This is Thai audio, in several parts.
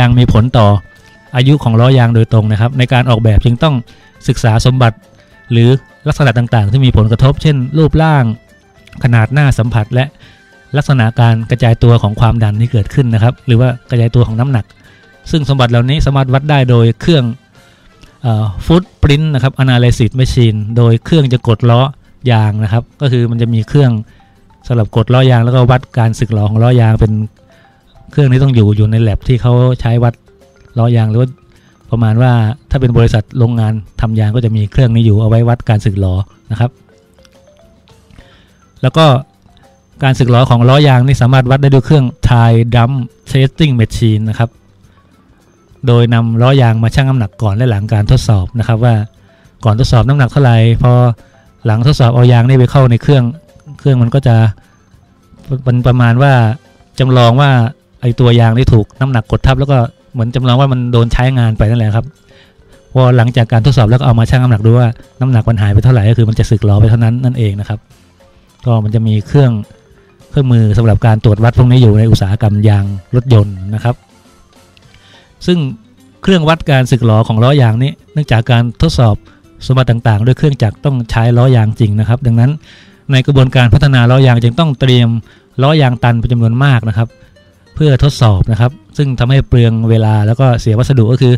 ยางมีผลต่ออายุของล้อยางโดยตรงนะครับ ในการออกแบบจึงต้องศึกษาสมบัติ หรือลักษณะต่างๆ ที่มีผลกระทบ เช่น รูปร่าง ขนาดหน้าสัมผัส และลักษณะการกระจายตัวของความดันที่เกิดขึ้นนะครับ หรือว่ากระจายตัวของน้ำหนัก ซึ่งสมบัติเหล่านี้สามารถวัดได้โดยเครื่องฟุตปรินต์นะครับ analysis machine โดยเครื่องจะกดล้อยางนะครับ ก็คือมันจะมีเครื่องสำหรับกดล้อยางแล้วก็วัดการสึกหรอของล้อยางเป็น เครื่องที่ต้องอยู่อยู่ในแลบที่เขาใช้วัดล้อยางหรือว่าประมาณว่าถ้าเป็นบริษัทโรงงานทำยางก็จะมีเครื่องนี้อยู่เอาไว้วัดการสึกหรอนะครับ แล้วก็การสึกหรอของล้อยางนี่สามารถวัดได้ด้วยเครื่อง tie drum testing machine นะครับ โดยนำล้อยางมาชั่งน้ำหนักก่อนและหลังการทดสอบนะครับ ว่าก่อนทดสอบน้ำหนักเท่าไหร่พอหลังทดสอบเอายางนี่ไปเข้าในเครื่อง เครื่องมันก็จะมันประมาณว่าจำลองว่า ไอตัวยางที่ถูกน้ำหนักกดทับแล้วก็เหมือนจำลองว่ามันโดนใช้งานไปนั่นแหละครับพอหลังจากการทดสอบแล้วก็เอามาชั่งน้ำหนักดูว่าน้ำหนักมันหายไปเท่าไหร่ก็คือมันจะสึกหรอไปเท่านั้นนั่นเองนะครับ ก็มันจะมีเครื่องเครื่องมือสำหรับการตรวจวัดพวกนี้อยู่ในอุตสาหกรรมยางรถยนต์นะครับ ซึ่งเครื่องวัดการสึกหรอของล้อยางนี้ เนื่องจากการทดสอบสมบัติต่างๆ ด้วยเครื่องจักรต้องใช้ล้อยางจริงนะครับ ดังนั้นในกระบวนการพัฒนาล้อยางจึงต้องเตรียมล้อยางตันเป็นจำนวนมากนะครับ เพื่อทดสอบนะครับ ซึ่งทำให้เปลืองเวลาแล้วก็เสียวัสดุก็คือ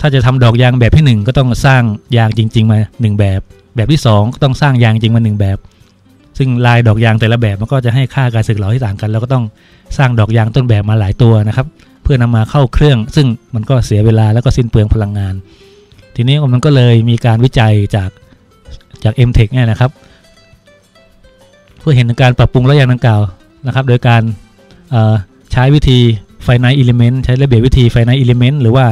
ถ้าจะทำดอกยางแบบที่ 1 ก็ต้องสร้างยางจริง ๆ มา 1 แบบ แบบที่ 2 ก็ต้องสร้างยางจริงมา 1 แบบ ซึ่งลายดอกยางแต่ละแบบมันก็จะให้ค่าการสึกหรอที่ต่างกัน แล้วก็ต้องสร้างดอกยางต้นแบบมาหลายตัวนะครับ เพื่อนำมาเข้าเครื่อง ซึ่งมันก็เสียเวลาแล้วก็สิ้นเปลืองพลังงาน ทีนี้มันก็เลยมีการวิจัยจากจาก M-Tech เนี่ยนะครับ เพื่อเห็นการปรับปรุงล้อยางดังกล่าวนะครับ โดยการ ใช้วิธี finite element ใช้ระเบียบวิธี finite element หรือว่า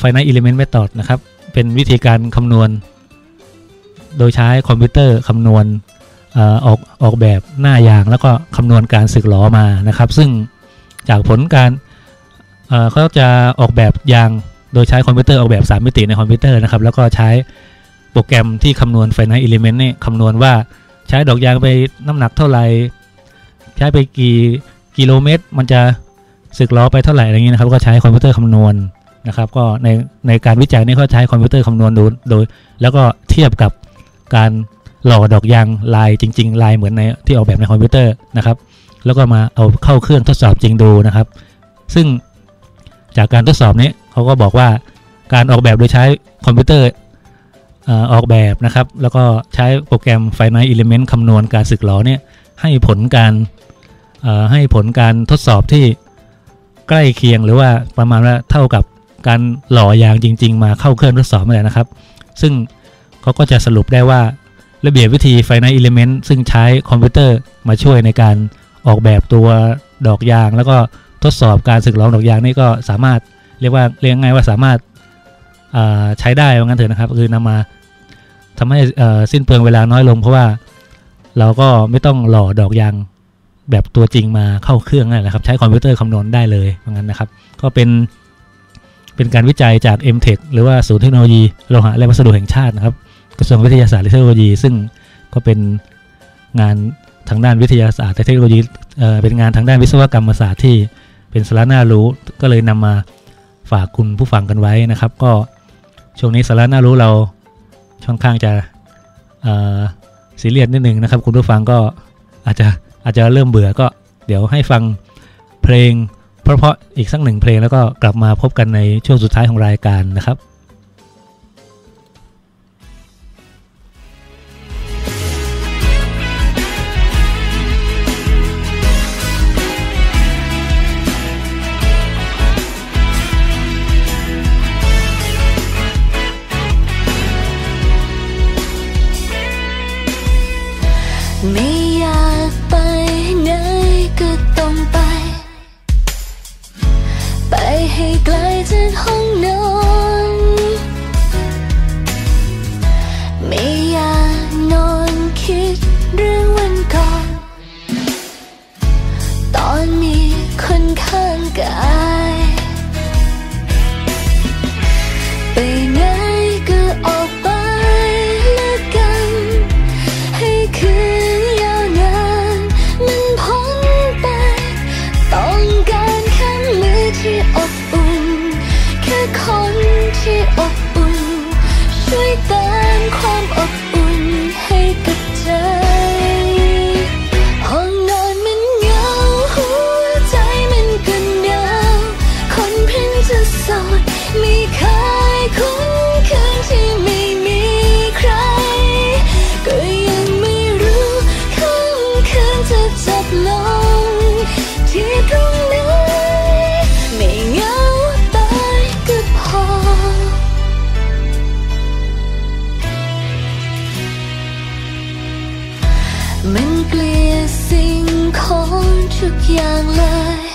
finite element method นะครับ เป็นวิธีการคำนวณ โดยใช้คอมพิวเตอร์คำนวณออกออกแบบหน้ายางแล้วก็คำนวณการสึกหลอมานะครับ ซึ่งจากผลการเขาจะออกแบบยางโดยใช้คอมพิวเตอร์ออกแบบ 3 มิติในคอมพิวเตอร์นะครับ แล้วก็ใช้โปรแกรมที่คำนวณ finite element นี่คำนวณว่าใช้ดอกยางไปน้ำหนักเท่าไหร่ ใช้ไปกี่ กิโลเมตร มันจะสึกล้อไปเท่าไหร่อะไรเงี้ยนะครับ ก็ใช้คอมพิวเตอร์คำนวณนะครับ ก็ในในการวิจัยนี่เขาใช้คอมพิวเตอร์คำนวณดูโดย แล้วก็เทียบกับการหล่อดอกยางลายจริง ๆ ลายเหมือนในที่ออกแบบในคอมพิวเตอร์นะครับ แล้วก็มาเอาเข้าเครื่องทดสอบจริงดูนะครับ ซึ่งจากการทดสอบนี้เขาก็บอกว่าการออกแบบโดยใช้คอมพิวเตอร์ออกแบบนะครับ แล้วก็ใช้โปรแกรม Finite Element คำนวณการสึกหรอเนี่ยให้ผลการ ให้ผลการทดสอบที่ใกล้เคียงหรือว่าประมาณว่าเท่ากับการหล่อยางจริง ๆ มาเข้าเครื่องทดสอบมาแล้วนะครับ ซึ่งเขาก็จะสรุปได้ว่าระเบียบวิธี Finite Element ซึ่งใช้คอมพิวเตอร์มาช่วยในการออกแบบตัวดอกยาง แล้วก็ทดสอบการสึกหลอดอกยางนี่ก็สามารถเรียกว่าเรียกง่ายว่าสามารถใช้ได้ว่างั้นเถอะนะครับ คือนำมาทำให้สิ้นเปลืองเวลาน้อยลง เพราะว่าเราก็ไม่ต้องหล่อดอกยาง แบบตัวจริงมาเข้าเครื่องนะครับใช้คอมพิวเตอร์คำนวณได้เลยว่างั้นนะครับ ก็เป็นเป็นการวิจัยจาก M-Tech หรือว่าศูนย์เทคโนโลยีโลหะและวัสดุแห่งชาตินะครับ กระทรวงวิทยาศาสตร์และเทคโนโลยี ซึ่งก็เป็นงานทางด้านวิทยาศาสตร์และเทคโนโลยีเเป็นงานทางด้านวิศวกรรมศาสตร์ที่เป็นสาระน่ารู้ก็เลยนำมาฝากคุณผู้ฟังกันไว้นะครับ ก็ช่วงนี้สาระน่ารู้เราค่อนข้างจะซีเรียสนิดนึงนะครับ คุณผู้ฟังก็อาจจะ อาจจะเริ่มเบื่อก็เดี๋ยวให้ฟังเพลง เพราะๆอีกสักหนึ่งเพลงแล้วก็กลับมาพบกันในช่วงสุดท้ายของรายการนะครับที่ อย่างเลย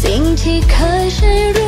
สิ่งที่เคยใช่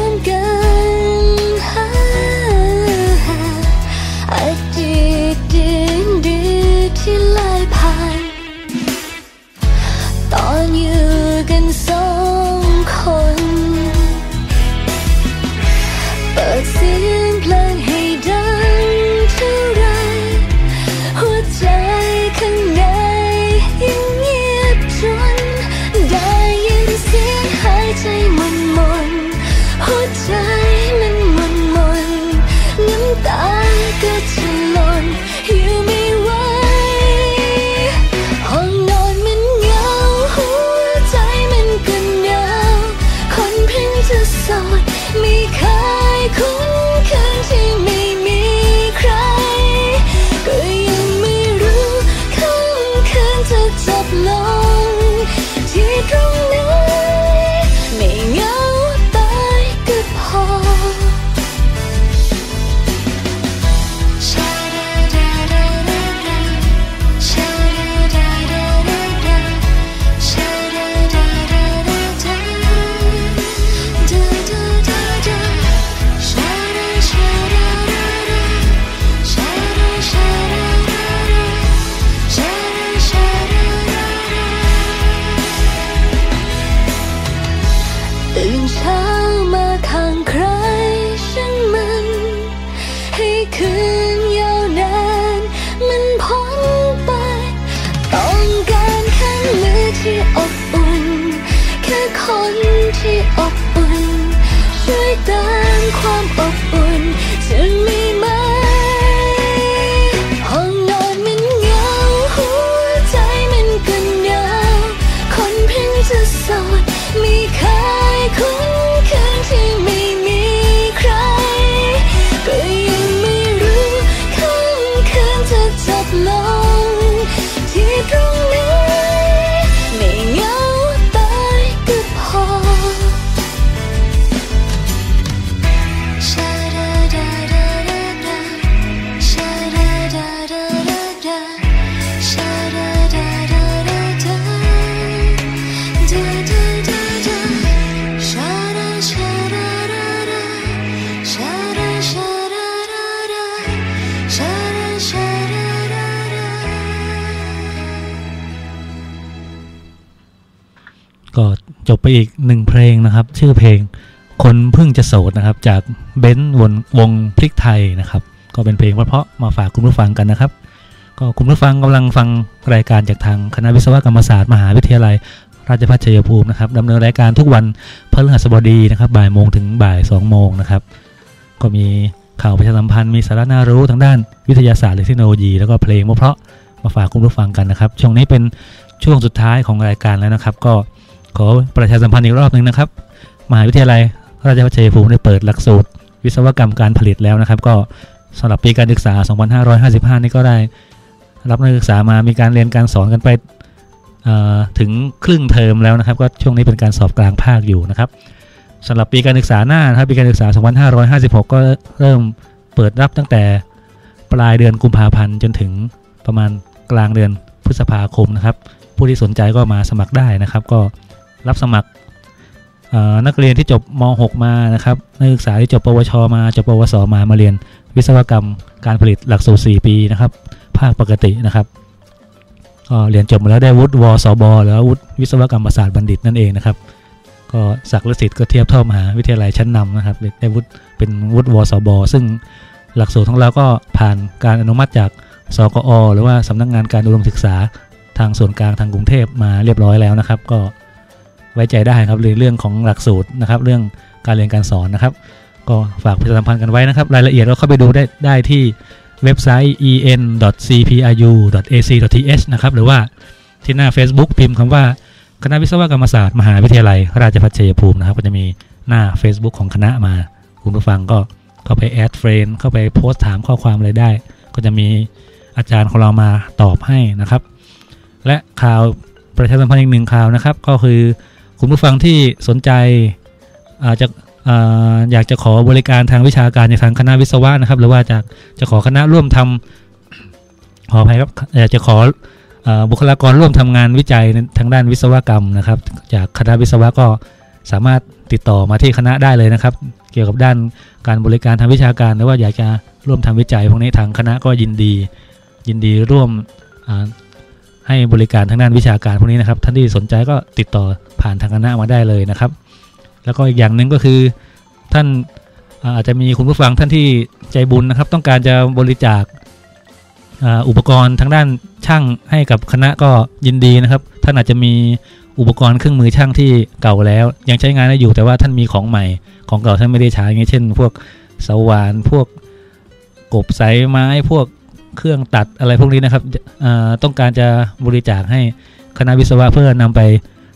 she up ก็จบไปอีกหนึ่งเพลงนะครับ ชื่อเพลงคนเพิ่งจะโสดนะครับ จากเบนซ์วงวงพริกไทยนะครับ ก็เป็นเพลงเพราะๆมาฝากคุณผู้ฟังกันนะครับ ก็คุณผู้ฟังกำลังฟังรายการจากทางคณะวิศวกรรมศาสตร์มหาวิทยาลัย ราชภัฏชัยภูมินะครับดำเนินรายการทุกวันพฤหัสบดีนะครับบ่ายโมงถึงบ่าย2โมงนะครับ ก็มีข่าวประชาสัมพันธ์มีสาระน่ารู้ทางด้านวิทยาศาสตร์และเทคโนโลยี แล้วก็เพลงเพราะๆมาฝากคุณผู้ฟังกันนะครับช่วงนี้เป็นช่วงสุดท้ายของรายการแล้วนะครับ ก็ ขอประชาสัมพันธ์อีกรอบหนึ่งนะครับ มหาวิทยาลัยราชภัฏชัยภูมิได้เปิดหลักสูตร วิศวกรรมการผลิตแล้วนะครับ ก็สำหรับปีการศึกษา 2555 นี่ก็ได้ รับนักศึกษามามีการเรียนการสอนกันไปถึงครึ่งเทอมแล้วนะครับ ก็ช่วงนี้เป็นการสอบกลางภาคอยู่นะครับสำหรับปีการศึกษาหน้านะครับปีการศึกษา 2556 ก็เริ่มเปิดรับตั้งแต่ปลายเดือนกุมภาพันธ์จนถึงประมาณกลางเดือนพฤษภาคมนะครับ ผู้ที่สนใจก็มาสมัครได้นะครับ ก็ รับสมัครนักเรียนที่จบม .6 มานะครับนักศึกษาที่จบปวช มาจบปวส มามาเรียนวิศวกรรมการผลิตหลักสูตร 4 ปีนะครับ ภาคปกตินะครับก็เรียนจบมาแล้วได้วุฒิวสบหรือวุฒิวิศวกรรมศาสตร์บัณฑิตนั่นเองนะครับ ก็ศักดิ์สิทธิ์ก็เทียบเท่ามหาวิทยาลัยชั้นนำนะครับได้วุฒิเป็นวุฒิวสบซึ่งหลักสูตรของเราก็ผ่านการอนุมัติจากสกอ หรือว่าสำนักงานการอุดมศึกษาทางส่วนกลางทางกรุงเทพมาเรียบร้อยแล้วนะครับ ก็ ไว้ใจได้ครับในเรื่องของหลักสูตรนะครับ เรื่องการเรียนการสอนนะครับ ก็ฝากประชาสัมพันธ์กันไว้นะครับ รายละเอียดเราเข้าไปดูได้ได้ที่เว็บไซต์ en.cpru.ac.th นะครับหรือว่าที่หน้า Facebook พิมพ์คำว่าคณะวิศวกรรมศาสตร์มหาวิทยาลัย ราชภัฏชัยภูมินะครับ ก็จะมีหน้า Facebook ของคณะมา คุณผู้ฟังก็เข้าไปแอดเฟรนเข้าไปโพสต์ถามข้อความอะไรได้ ก็จะมีอาจารย์ของเรามาตอบให้นะครับ และข่าวประชาสัมพันธ์อีกหนึ่งข่าวนะครับ ก็คือ คุณผู้ฟังที่สนใจอาจจะออยากจะขอบริการทางวิชาการจากทางคณะวิศวะนะครับ หรือว่าจะจะขอคณะร่วมทำขออภัยครับอยากจะขอบุคลากรร่วมทำงานวิจัยในทางด้านวิศวกรรมนะครับ จากคณะวิศวะก็สามารถติดต่อมาที่คณะได้เลยนะครับ เกี่ยวกับด้านการบริการทางวิชาการหรือว่าอยากจะร่วมทำวิจัยพวกนี้ทางคณะก็ยินดี ยินดีร่วม ให้บริการทางด้านวิชาการพวกนี้นะครับ ท่านที่สนใจก็ติดต่อผ่านทางคณะมาได้เลยนะครับ แล้วก็อีกอย่างหนึ่งก็คือท่านอาจจะมีคุณผู้ฟังท่านที่ใจบุญนะครับ ต้องการจะบริจาคอ,อุปกรณ์ทางด้านช่างให้กับคณะก็ยินดีนะครับ ท่านอาจจะมีอุปกรณ์เครื่องมือช่างที่เก่าแล้ว ยังใช้งานได้อยู่แต่ว่าท่านมีของใหม่ ของเก่าท่านไม่ได้ใช้อย่างเช่น พวกสว่าน พวกกบสายไม้พวก เครื่องตัดอะไรพวกนี้นะครับอ่าต้องการจะบริจาคให้คณะวิศวะเพื่อนำไป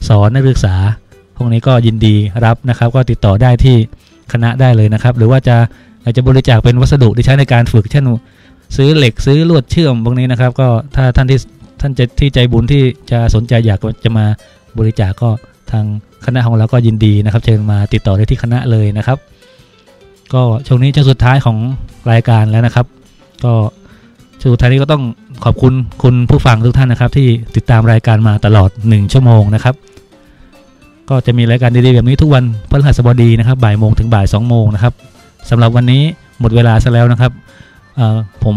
สอนนักศึกษา พวกนี้ก็ยินดีรับนะครับ ก็ติดต่อได้ที่คณะได้เลยนะครับ หรือว่าจะอากจะบริจาคเป็นวัสดุที่ใช้ในการฝึกเช่นซื้อเหล็กซื้อลวดเชื่อมพวกนี้นะครับ ก็ถ้าท่านที่ท่านจะที่ใจบุญที่จะสนใจอยากจะมาบริจาคก็ทางคณะของเราก็ยินดีนะครับ เชิญมาติดต่อได้ที่คณะเลยนะครับ ก็ช่วงนี้ช่วงสุดท้ายของรายการแล้วนะครับ ก็ สุดท้ายนี้ก็ต้องขอบคุณคุณผู้ฟังทุกท่านนะครับ ที่ติดตามรายการมาตลอด 1 ชั่วโมงนะครับ ก็จะมีรายการดีๆแบบนี้ทุกวันพฤหัสบดีนะครับบ่ายโมงถึงบ่าย2โมงนะครับสำหรับวันนี้หมดเวลาซะแล้วนะครับผม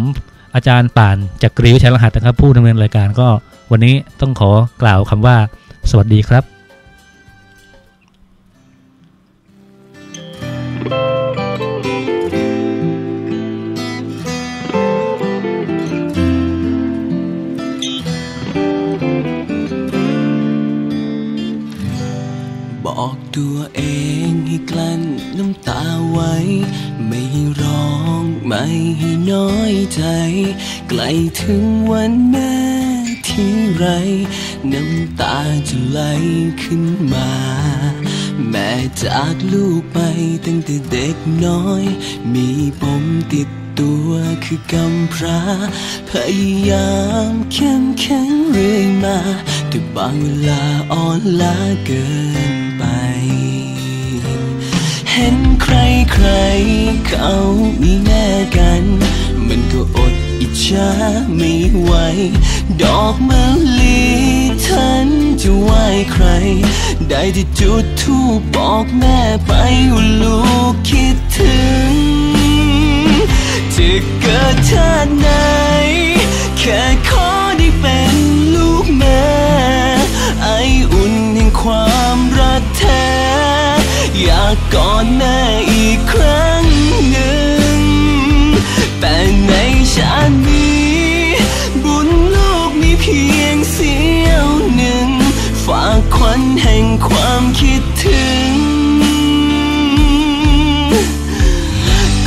อาจารย์ป่านจากกรีวิชัยรหัสนะครับ ผู้ดำเนินรายการก็วันนี้ต้องขอกล่าวคำว่า สวัสดีครับ ใจ ใกล้ถึงวันแม่ที่ไร น้ำตาจะไหลขึ้นมา แม่จากลูกไปตั้งแต่เด็กน้อย มีปมติดตัวคือกำพร้า พยายามเข้มแข็งเรื่อยมา แต่บางเวลาอ่อนล้าเกินไป เห็นใครใครเขามีแม่กัน ก็อดอิจฉาไม่ไหว ดอกมะลิทันจะไหวใคร ได้ที่จุดทูปบอกแม่ไปว่าลูกคิดถึง จะเกิดชาติไหน แค่ขอได้เป็นลูกแม่ ไออุ่นแห่งความรักแท้ อยากกอดแม่อีกครั้งานนี้ บุญลูกมีเพียงเสี้ยวหนึ่ง ฝากควันแห่งความคิดถึง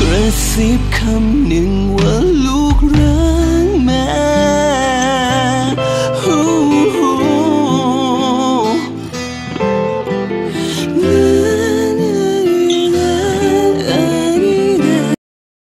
กระซิบคำหนึ่งว่า